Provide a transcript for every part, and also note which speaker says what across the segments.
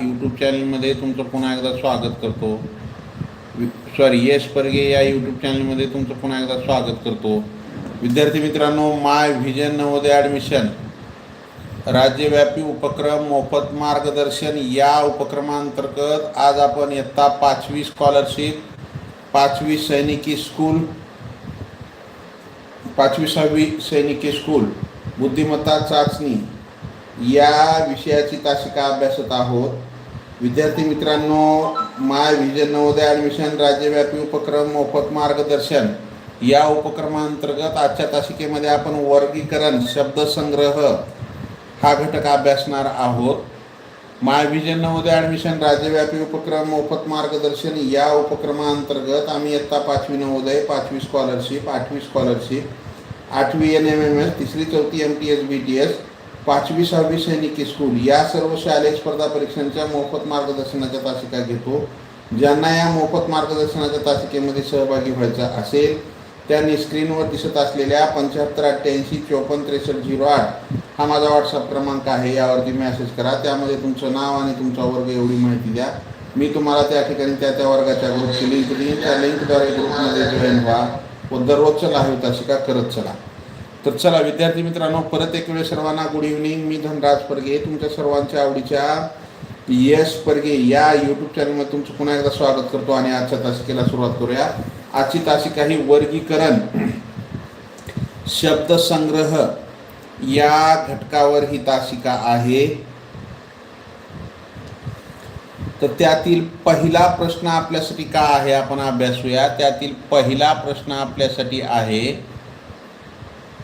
Speaker 1: YouTube चॅनलमध्ये तुमचं पुन्हा एकदा स्वागत करतो. सॉरी यश परगे या यूट्यूब चॅनलमध्ये तुमचं पुन्हा एकदा स्वागत करतो. विद्यार्थी मित्रांनो माय व्हिजन नवोदय ॲडमिशन राज्यव्यापी उपक्रम मोफत मार्गदर्शन या उपक्रमांतर्गत आज आपण इयत्ता पाचवी स्कॉलरशिप पाचवी सैनिकी स्कूल पाचवी सहावी सैनिकी स्कूल बुद्धिमत्ता चाचणी या विषयाची तासिका अभ्यासत आहोत? विद्यार्थी मित्रांनो माय विजय नवोदय ॲडमिशन राज्यव्यापी उपक्रम मोफत मार्गदर्शन. या उपक्रमांतर्गत आजच्या तासिकेमध्ये आपण वर्गीकरण शब्दसंग्रह हा घटक अभ्यासणार आहोत. माय विजन नवोदय ॲडमिशन राज्यव्यापी उपक्रम मोफत मार्गदर्शन या उपक्रमांतर्गत आम्ही इयत्ता पाचवी नवोदय पाचवी स्कॉलरशिप आठवी स्कॉलरशिप आठवी एन एम एम एस तिसरी चौथी M T S B T S पाचवी सहावी सैनिक स्कूल या सर्व शालेय स्पर्धा परीक्षांच्या मोफत मार्गदर्शनाच्या तासिका घेतो. ज्यांना या मोफत मार्गदर्शनाच्या तासिकेमध्ये सहभागी व्हायचा असेल त्यांनी स्क्रीनवर दिसत असलेल्या पंच्याहत्तर अठ्ठ्याऐंशी चोपन्न त्रेसष्ट झिरो आठ हा माझा व्हॉट्सअप क्रमांक आहे. यावरती मेसेज करा. त्यामध्ये तुमचं नाव आणि तुमचा वर्ग एवढी माहिती द्या. मी तुम्हाला त्या ठिकाणी त्या त्या वर्गाच्या ग्रुपची लिंक देईन. त्या लिंकद्वारे ग्रुपमध्ये जॉईन व्हा व दररोजचं लाईव्ह तासिका करत चला. तर चला विद्यार्थी मित्रांनो परत एक वेळ सर्वांना गुड इव्हनिंग मी धनराज परगे तुमच्या सर्वांच्या आवडीच्या यश परगे या यूट्यूब चॅनलमध्ये तुमचं पुन्हा एकदा स्वागत करतो आणि आजच्या तासिकेला सुरुवात करूया. आजची तासिका ही वर्गीकरण शब्दसंग्रह या घटकावर ही तासिका आहे. तर त्यातील पहिला प्रश्न आपल्यासाठी का आहे? आपण अभ्यासूया. त्यातील पहिला प्रश्न आपल्यासाठी आहे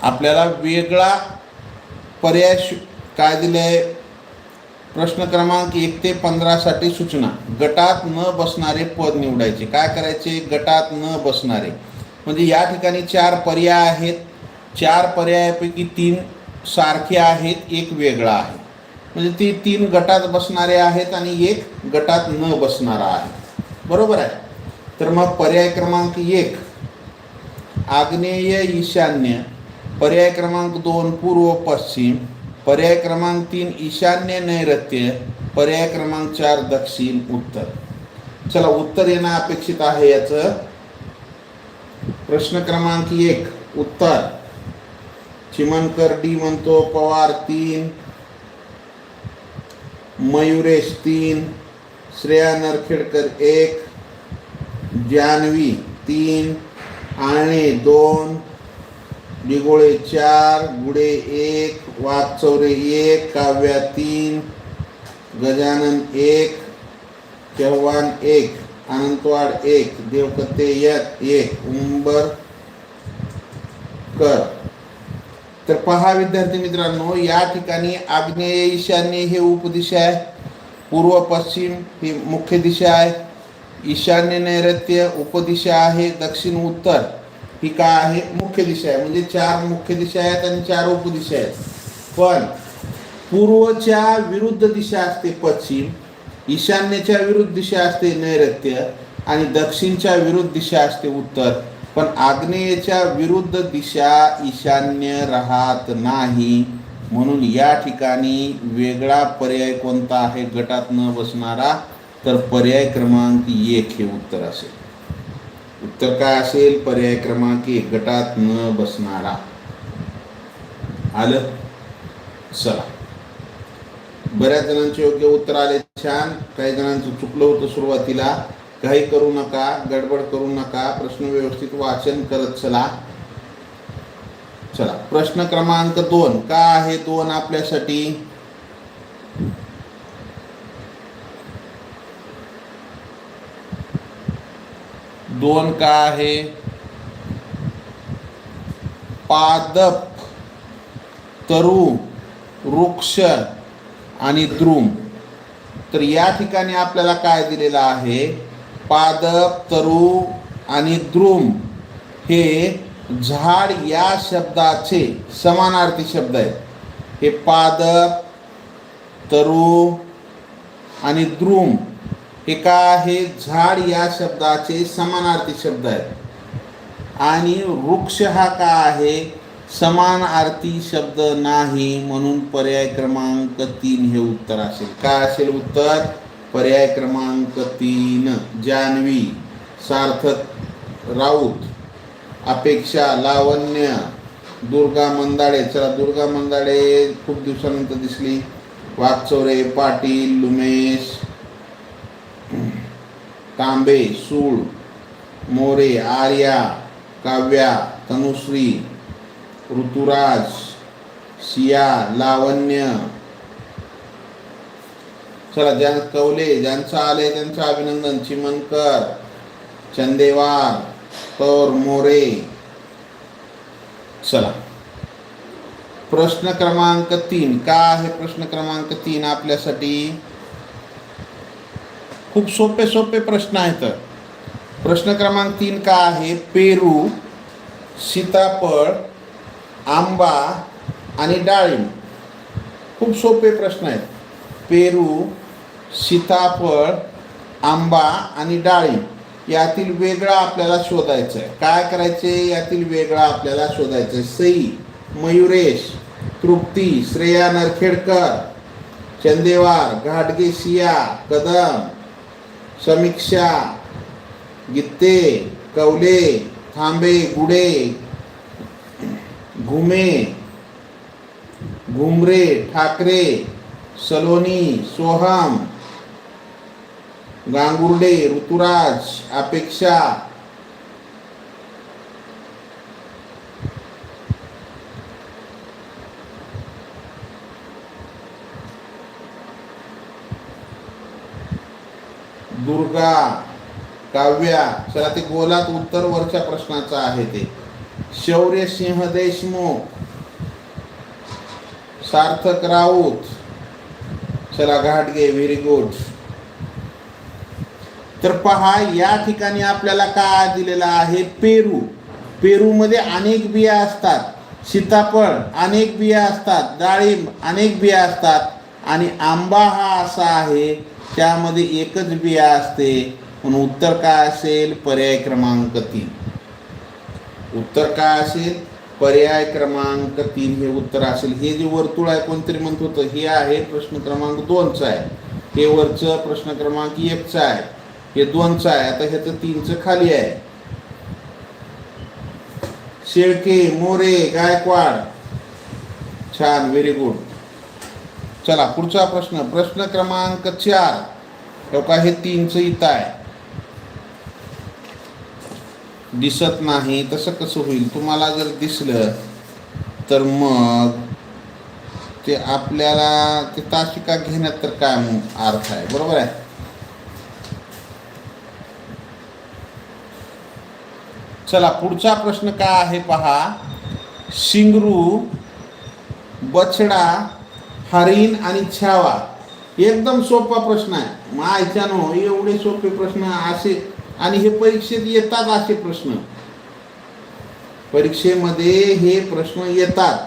Speaker 1: आपल्याला वेगळा पर्याय शु- काय दिले? प्रश्न क्रमांक एक ते पंधरासाठी सूचना. गटात न बसणारे पद निवडायचे. काय करायचे? गटात न बसणारे. म्हणजे या ठिकाणी चार पर्याय आहेत. चार पर्यायापैकी तीन सारखे आहेत एक वेगळा आहे. म्हणजे ती तीन गटात बसणारे आहेत आणि एक गटात न बसणारा आहे. बरोबर आहे? तर मग पर्याय क्रमांक एक. आग्नेय ईशान्य पर्याय क्रमांक दोन पूर्व पश्चिम. पर्याय क्रमांक तीन ईशान्य नैऋत्य. पर्याय क्रमांक चार दक्षिण उत्तर. चला उत्तर येणं अपेक्षित आहे याचं. प्रश्न क्रमांक एक उत्तर. चिमनकर डी म्हणतो पवार तीन. मयुरेश तीन. श्रेया नरखेडकर एक. जानवी तीन. आणे दोन. निगोळे चार गुडे एक वाचौरे एक काव्या तीन गजानन एक चव्हाण एक अनंतवाड एक देवकते एक उंबर कर तर पहा विद्यार्थी मित्रांनो या ठिकाणी आग्नेय ईशान्य हे उपदिशा आहे. पूर्व पश्चिम ही मुख्य दिशा आहे. ईशान्य नैऋत्य उपदिशा आहे. दक्षिण उत्तर. ही काय आहे? मुख्य दिशा आहे. म्हणजे चार मुख्य दिशा आहेत आणि चार उपदिशा आहेत. पण पूर्वच्या विरुद्ध दिशा असते पश्चिम ईशान्येच्या विरुद्ध दिशा असते नैऋत्य आणि दक्षिणच्या विरुद्ध दिशा असते उत्तर. पण आग्नेयच्या विरुद्ध दिशा ईशान्य राहत नाही. म्हणून या ठिकाणी वेगळा पर्याय कोणता आहे? गटात न बसणारा तर पर्याय क्रमांक एक हे उत्तर असेल. उत्तर काय असेल पर्याय क्रमांक एक गटात न बसणारा. आलं? चला. बऱ्याच जणांचे योग्य उत्तर आले. छान. काही जणांचं चुकलं होतं सुरुवातीला. काही करू नका गडबड करू नका प्रश्न व्यवस्थित वाचन करत चला. चला. प्रश्न क्रमांक दोन. का आहे दोन आपल्यासाठी? दोन का आहे? पादप तरु वृक्ष आणि द्रुम. तर या ठिकाणी आपल्याला काय दिलेलं आहे? पादप तरु आणि द्रुम हे झाड या शब्दाचे समानार्थी शब्द आहेत. हे पादप तरु आणि द्रुम हे आहे झाड या शब्दाचे समानार्थी शब्द आहेत. आणि वृक्ष हा का आहे? समान अर्थी शब्द नाही म्हणून पर्याय क्रमांक तीन हे उत्तर असेल. काय असेल उत्तर? पर्याय क्रमांक तीन जान्हवी सार्थक राऊत अपेक्षा लावण्य दुर्गा मंदाडे. चला दुर्गा मंदाडे खूप दिवसानंतर दिसली. वाचोरे पाटील लुमेश तांबे सूळ मोरे आर्या काव्या तनुश्री ऋतुराज सिया लावण्य. चला ज्या कवले ज्यांचं आले त्यांचं अभिनंदन. चिमनकर चंदेवार तौर मोरे. चला. प्रश्न क्रमांक तीन. का आहे प्रश्न क्रमांक तीन आपल्यासाठी? खूप सोपे सोपे प्रश्न आहेत. प्रश्न क्रमांक तीन का आहे? पेरू सीताफळ आंबा आणि डाळिंब. खूप सोपे प्रश्न आहेत. पेरू सीताफळ आंबा आणि डाळिंब यातील वेगळा आपल्याला शोधायचं आहे काय करायचे यातील वेगळा आपल्याला शोधायचं आहे सई मयुरेश तृप्ती श्रेया नरखेडकर चंदेवार घाटगे सिया कदम समीक्षा गित्ते कवले थांबे गुडे घुमे घुमरे ठाकरे सलोनी सोहम गांगुर्डे ऋतुराज अपेक्षा दुर्गा काव्या चला ते गोलात उत्तर वरच्या प्रश्नाचा आहे ते. शौर्य सिंह देशमुख सार्थक राऊत चला घाटगे व्हेरी गुड तर पहा या ठिकाणी आपल्याला काय दिलेला आहे? पेरू. पेरूमध्ये अनेक बिया असतात. सीताफळ अनेक बिया असतात. डाळिंब अनेक बिया असतात. आणि आंबा हा असा आहे त्यामध्ये एकच बिया असते म्हणून उत्तर काय असेल? पर्याय क्रमांक तीन. उत्तर काय असेल? पर्याय क्रमांक तीन हे उत्तर असेल. हे जे वर्तुळ आहे कोणतरी म्हणत होतं हे आहे प्रश्न क्रमांक दोनचं आहे. हे वरचं प्रश्न क्रमांक एकचं आहे. हे दोनचं आहे. आता ह्याचं तीनचं खाली आहे. शेळके मोरे गायकवाड. छान व्हेरी गुड चला पुढचा प्रश्न. प्रश्न क्रमांक चार. हो हे तीनचं इथं आहे. दिसत नाही तसं कसं होईल? तुम्हाला जर दिसलं तर मग ते आपल्याला ते तासिका घेण्यात तर काय अर्थ आहे. बरोबर आहे? चला पुढचा प्रश्न काय आहे पहा? शिंगरू बछडा हरिण आणि छावा. एकदम सोपा प्रश्न आहे. मायच्यानो हो, एवढे सोपे प्रश्न असे आणि हे परीक्षेत येतात असे प्रश्न. परीक्षेमध्ये हे प्रश्न येतात.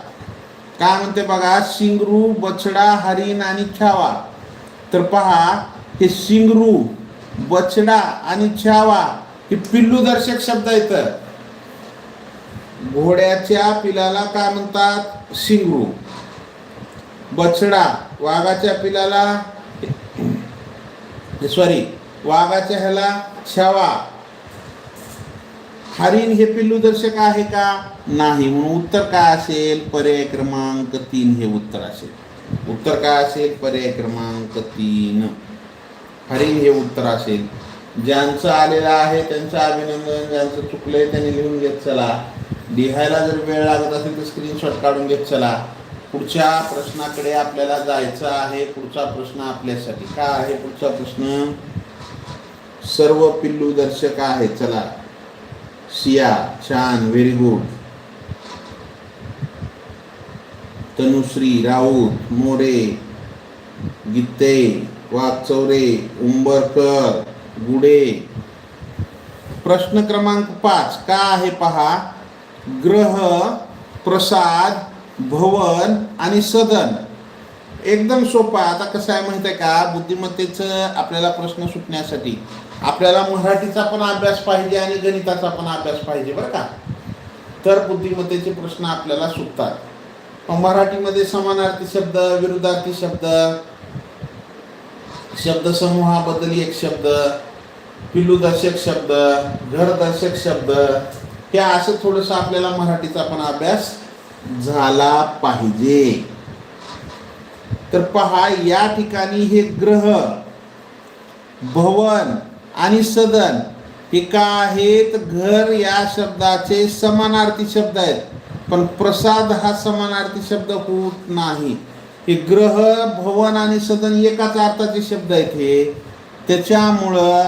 Speaker 1: काय म्हणते बघा शिंगरू बछडा हरिण आणि छावा. तर पहा हे शिंगरू बछडा आणि छावा हे पिल्लू दर्शक शब्द येतं घोड्याच्या पिलाला काय म्हणतात? शिंगरू बछडा वाघाच्या पिलाला सॉरी वाघाच्या ह्याला छावा. हरिण हे पिल्लू दर्शक आहे का? नाही. म्हणून उत्तर काय असेल? पर्याय क्रमांक तीन हे उत्तर असेल. उत्तर काय असेल? पर्याय क्रमांक तीन. हरिण हे उत्तर असेल. ज्यांचं आलेलं आहे त्यांचं अभिनंदन ज्यांचं चुकलंय त्यांनी लिहून घेत चला. लिहायला जर वेळ लागत असेल तर स्क्रीनशॉट काढून घेत चला. पुढच्या प्रश्नाकडे आपल्याला जायचं आहे. पुढचा प्रश्न आपल्यासाठी काय आहे? पुढचा प्रश्न सर्व पिल्लू दर्शक आहे चला. सिया छान व्हेरी गुड तनुश्री राऊत मोरे गीते वागचौरे उंबरकर गुडे. प्रश्न क्रमांक पाच. का आहे पहा? ग्रह प्रसाद भवन आणि सदन. एकदम सोपा आता कसं आहे माहिती आहे का? बुद्धिमत्तेचं आपल्याला प्रश्न सुटण्यासाठी आपल्याला मराठीचा पण अभ्यास पाहिजे आणि गणिताचा पण अभ्यास पाहिजे बरं का? तर बुद्धिमत्तेचे प्रश्न आपल्याला सुटतात. मराठीमध्ये समानार्थी शब्द विरुद्धार्थी शब्द शब्दसमूहाबद्दल एक शब्द पिलूदर्शक शब्द घरदर्शक शब्द हे असं थोडंसं आपल्याला मराठीचा पण अभ्यास झाला पाहिजे. तर पहा या ठिकाणी हे ग्रह भवन आणि सदन हे का आहेत? घर या शब्दाचे समानार्थी शब्द आहेत. पण प्रसाद हा समानार्थी शब्द होत नाही. हे ग्रह भवन आणि सदन एकाच अर्थाचे शब्द आहेत हे. त्याच्यामुळं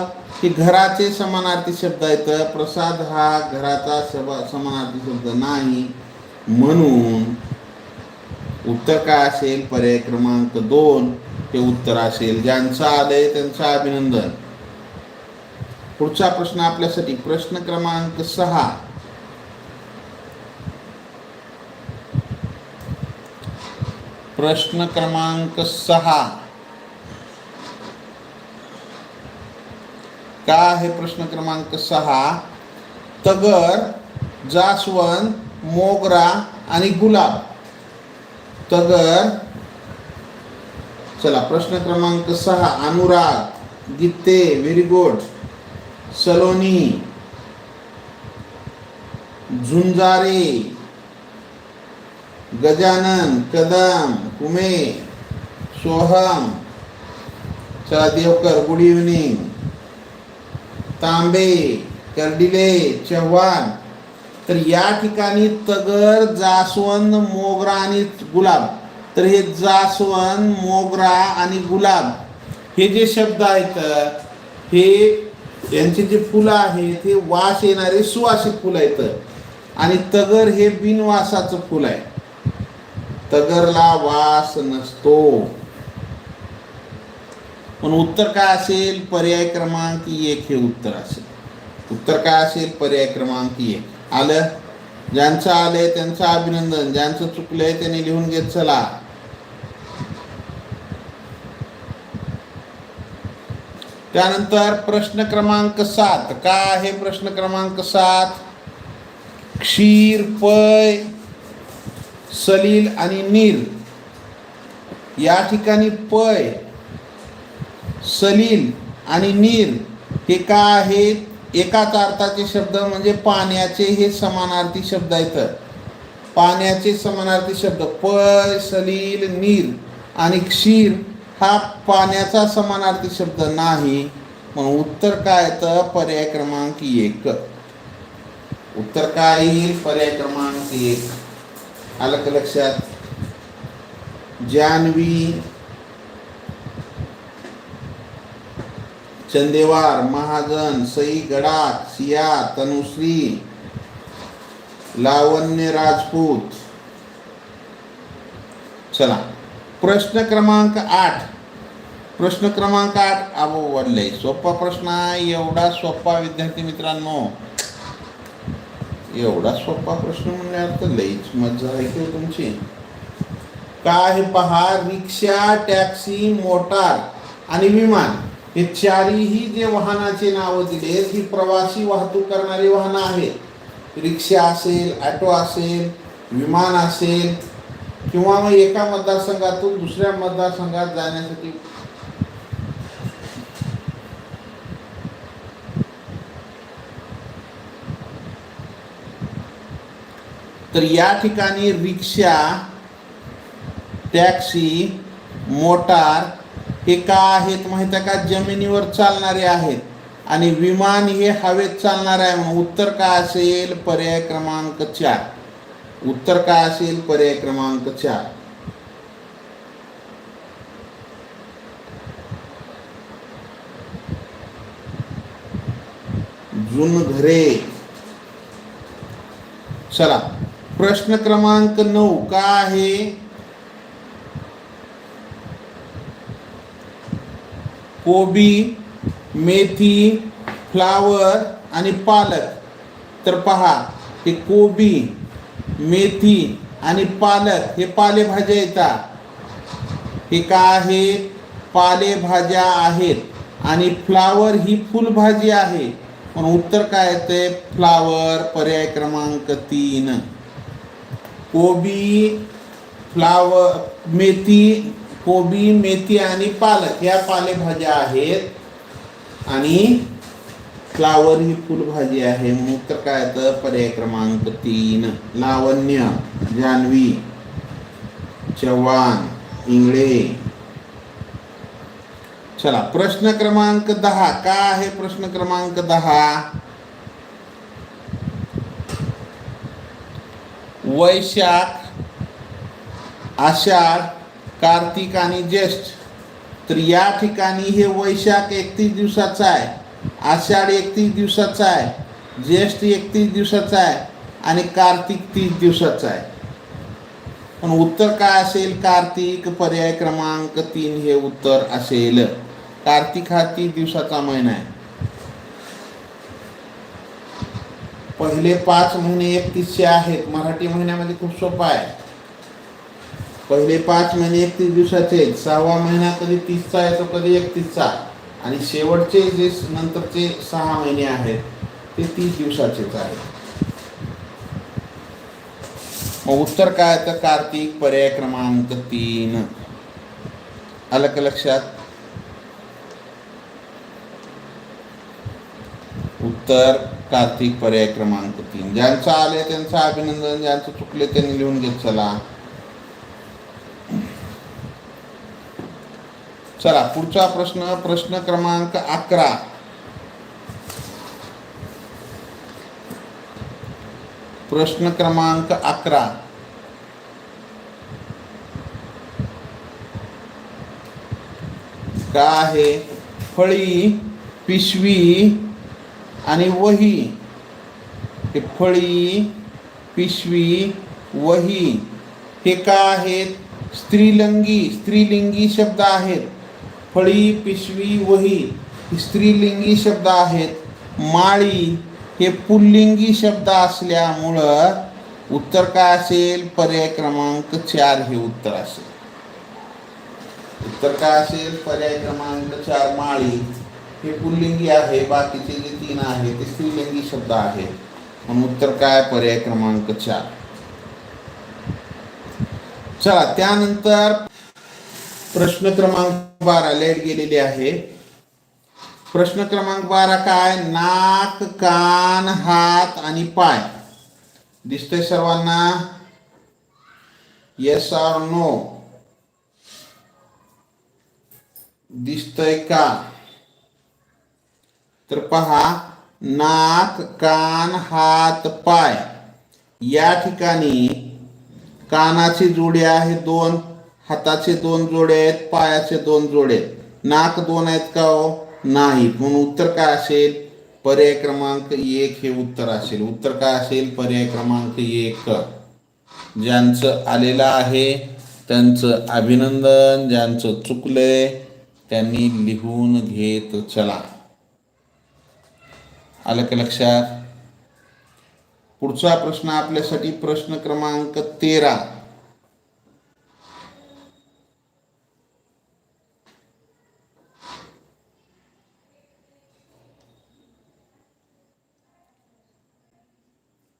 Speaker 1: हे घराचे समानार्थी शब्द आहेत. प्रसाद हा घराचा सभा समानार्थी शब्द नाही. म्हणून उत्तर काय असेल पर्याय क्रमांक दोन हे उत्तर असेल. ज्यांचं आलंय त्यांचं अभिनंदन. पुढचा प्रश्न आपल्यासाठी प्रश्न क्रमांक सहा. प्रश्न क्रमांक सहा. का आहे प्रश्न क्रमांक सहा? तगर जास्वंद मोगरा आणि गुलाब. तगर. चला प्रश्न क्रमांक सहा अनुराग गीते व्हेरी गुड. सलोनी. झुंजारे. गजानन कदम कुमे सोहम. चला देवकर गुड इव्हनिंग तांबे कर्डिले चव्हाण. तर या ठिकाणी तगर जास्वंद मोगरा आणि गुलाब. तर हे जास्वंद मोगरा आणि गुलाब हे जे शब्द आहेत हे यांचे जे फुलं आहेत हे वास येणारे सुवासिक फुलं आहेत. आणि तगर हे बिनवासाचं फुल आहे. तगरला वास नसतो. पण उत्तर काय असेल? पर्याय क्रमांक एक हे उत्तर असेल. उत्तर काय असेल? पर्याय क्रमांक एक. आलं. ज्यांचं आलंय त्यांचं अभिनंदन. ज्यांचं चुकलंय त्यांनी लिहून घेत चला. त्यानंतर प्रश्न क्रमांक सात. काय आहे प्रश्न क्रमांक सात? क्षीर पय सलील आणि नीर. या ठिकाणी पय सलील आणि नीर हे का आहेत? एकाच अर्थाचे शब्द म्हणजे पाण्याचे हे समानार्थी शब्द आहेत. पाण्याचे समानार्थी शब्द पळ सलील नीर आणि क्षीर हा पाण्याचा समानार्थी शब्द नाही. मग उत्तर काय तर पर्याय क्रमांक एक. उत्तर काय येईल? पर्याय क्रमांक एक. आलं का लक्षात? जान्हवी चंदेवार महाजन सई गडाख सिया तनुश्री लावण्य राजपूत. चला प्रश्न क्रमांक आठ. प्रश्न क्रमांक आठ आबो वाढलंय सोपा प्रश्न आहे एवढा सोपा विद्यार्थी मित्रांनो. एवढा सोपा प्रश्न म्हणल्यावर तर लईच मजा आहे की तुमची. काय पहा रिक्षा टॅक्सी मोटार आणि विमान. हे चारीही जे वाहनाचे नावं दिले ही प्रवासी वाहतूक करणारी वाहनं आहेत. रिक्षा असेल ॲटो असेल विमान असेल किंवा मग एका मतदारसंघातून दुसऱ्या मतदारसंघात जाण्यासाठी तर या ठिकाणी रिक्षा टॅक्सी मोटार हे का आहेत माहिती आहे का? जमिनीवर चालणारे आहेत. आणि विमान हे हवेत चालणार आहे मग उत्तर काय असेल? पर्याय क्रमांक चार. उत्तर काय असेल? पर्याय क्रमांक चार. जुन घरे चला. प्रश्न क्रमांक नऊ. का आहे? कोबी मेथी फ्लावर आणि पालक. तर पहा हे कोबी मेथी आणि पालक हे पालेभाज्या येतात हे का आहे? पालेभाज्या आहेत आणि फ्लावर ही फुलभाजी आहे. पण उत्तर काय येते फ्लावर पर्याय क्रमांक तीन. कोबी फ्लावर मेथी कोबी मेथी आणि पालक या पालेभाज्या आहेत. आणि फ्लावर ही फुलभाजी आहे. मग काय तर पर्याय क्रमांक तीन. लावण्य जान्हवी चव्हाण इंगळे. चला प्रश्न क्रमांक दहा. का आहे प्रश्न क्रमांक दहा? वैशाख आषाढ कार्तिक आणि ज्येष्ठ. तर या ठिकाणी हे वैशाख एकतीस दिवसाचा आहे आषाढ एकतीस दिवसाचा आहे ज्येष्ठ एकतीस दिवसाचा आहे आणि कार्तिक तीस दिवसाचा आहे. पण उत्तर काय असेल? कार्तिक पर्याय क्रमांक तीन हे उत्तर असेल. कार्तिक हा तीस दिवसाचा महिना आहे. पहिले पाच महिने एकतीसशे आहेत. मराठी महिन्यामध्ये खूप सोपा आहे. पहिले पाच महिने एकतीस दिवसाचे आहेत सहावा महिना कधी तीसचा येतो कधी एकतीसचा. आणि शेवटचे जे नंतरचे सहा महिने आहेत ते तीस दिवसाचेच आहेत. मग उत्तर काय तर कार्तिक पर्याय क्रमांक तीन. आलं का लक्षात. उत्तर कार्तिक पर्याय क्रमांक तीन. ज्यांचं आले त्यांचं अभिनंदन ज्यांचं चुकले त्यांनी लिहून घेत चला. चला पुढचा प्रश्न प्रश्न क्रमांक अकरा. प्रश्न क्रमांक अकरा. का आहे? फळी पिशवी आणि वही. हे फळी पिशवी वही हे का आहेत? स्त्रीलिंगी स्त्रीलिंगी शब्द आहेत. फळी, पिशवी, वही, स्त्रीलिंगी शब्द आहेत. माळी हे पुल्लिंगी शब्द असल्यामुळं उत्तर काय असेल? पर्याय क्रमांक चार हे उत्तर असेल. उत्तर काय असेल? पर्याय क्रमांक चार, माळी हे पुल्लिंगी आहे. बाकीचे जे तीन आहे ते स्त्रीलिंगी शब्द आहेत. म्हणून उत्तर काय? पर्याय क्रमांक चार. चला, त्यानंतर प्रश्न क्रमांक बारा लाइट गेलेली आहे. प्रश्न क्रमांक बारा काय? नाक कान हात आणि पाय. दिसतंय सर्वांना? येस आर नो दिसतंय का? तर पहा नाक कान हात पाय. या ठिकाणी कानाची जोडे आहे दोन. हाताचे दोन जोडे आहेत पायाचे दोन जोडे आहेत. नाक दोन आहेत का हो? नाही. म्हणून उत्तर काय असेल? पर्याय क्रमांक एक हे उत्तर असेल. उत्तर काय असेल? पर्याय क्रमांक एक. ज्यांचं आलेलं आहे त्यांचं अभिनंदन ज्यांचं चुकलंय त्यांनी लिहून घेत चला. आलं का लक्षात? पुढचा प्रश्न आपल्यासाठी प्रश्न क्रमांक तेरा.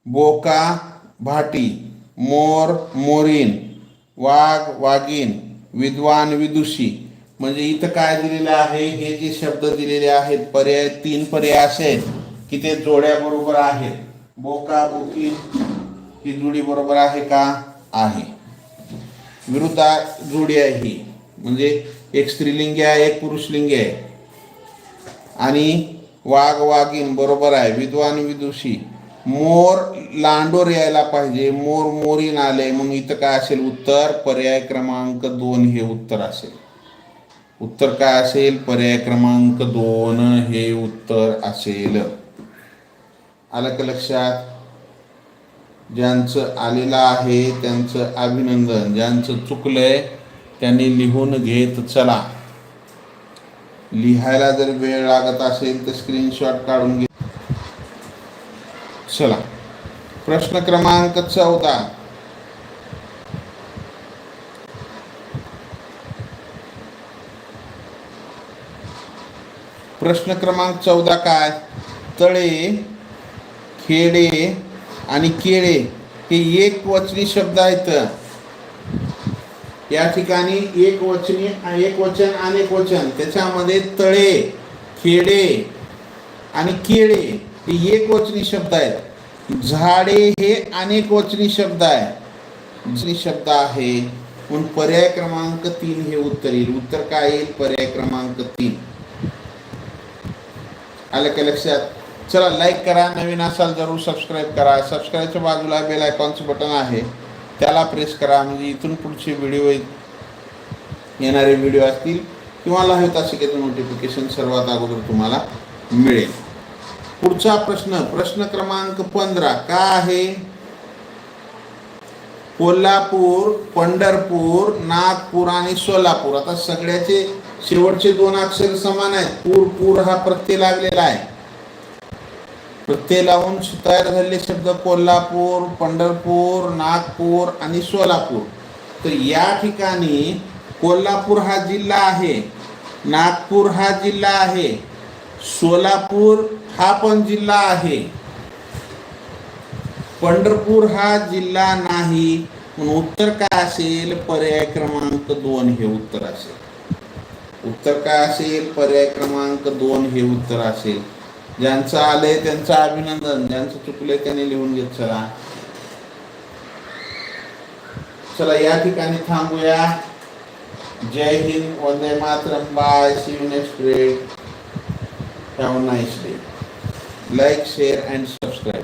Speaker 1: बोका भाटी मोर मोरीन वाघ वाघीन विद्वान विदुषी. म्हणजे इथं काय दिलेलं आहे? हे जे शब्द दिलेले आहेत पर्याय तीन पर्याय असे आहेत की ते जोड्या बरोबर आहेत. बोका बोकी ही जोडी बरोबर आहे का? आहे. विरुद्ध जोडी आहे ही. म्हणजे एक स्त्रीलिंगी आहे एक पुरुषलिंगी आहे. आणि वाघ वाघीन बरोबर आहे. विद्वान विदुषी. मोर लांडोर यायला पाहिजे. मोर मोरीन आले मग इथं काय असेल? उत्तर पर्याय क्रमांक दोन हे उत्तर असेल. उत्तर काय असेल? पर्याय क्रमांक दोन हे उत्तर असेल. आलं का लक्षात? ज्यांचं आलेलं आहे त्यांचं अभिनंदन. ज्यांचं चुकलंय त्यांनी लिहून घेत चला. लिहायला जर वेळ लागत असेल तर स्क्रीनशॉट काढून घे. चला. प्रश्न क्रमांक चौदा. प्रश्न क्रमांक चौदा काय? तळे खेडे आणि केळे हे एक वचनी शब्द आहेत. या ठिकाणी एक वचनी एक वचन अनेक वचन. त्याच्यामध्ये तळे खेडे आणि केळे. हे एक वचनी शब्द आहेत. झाडे हे अनेक वचनी शब्द आहे शब्द आहे. म्हणून पर्याय क्रमांक तीन हे उत्तर येईल. उत्तर काय येईल? पर्याय क्रमांक तीन. आलं का लक्षात? चला लाईक करा. नवीन असाल जरूर सबस्क्राईब करा. सबस्क्राईबच्या बाजूला बेल आयकॉनचं बटन आहे. त्याला प्रेस करा. म्हणजे इथून पुढचे व्हिडिओ येणारे व्हिडिओ असतील किंवा लाईव्ह तासिकेचं नोटिफिकेशन सर्वात अगोदर तुम्हाला मिळेल. पुढचा प्रश्न प्रश्न क्रमांक पंधरा का आहे? कोल्हापूर पंढरपूर नागपूर आणि सोलापूर. आता सगळ्याचे शेवटचे दोन अक्षर समान आहेत. पूर पूर हा प्रत्यय लागलेला आहे. प्रत्यय लावून तयार झालेले शब्द कोल्हापूर पंढरपूर नागपूर आणि सोलापूर. तर या ठिकाणी कोल्हापूर हा जिल्हा आहे. नागपूर हा जिल्हा आहे. सोलापूर हा पण जिल्हा आहे. पंढरपूर हा जिल्हा नाही म्हणून उत्तर काय असेल? पर्याय क्रमांक दोन हे उत्तर असेल. उत्तर काय असेल? पर्याय क्रमांक दोन हे उत्तर असेल. ज्यांचं आलंय त्यांचं अभिनंदन ज्यांचं चुकलंय त्यांनी लिहून घेत चला. चला या ठिकाणी थांबूया. जय हिंद वंदे Mataram. Bye. See you next grade Have a nice day. Like, share, and subscribe.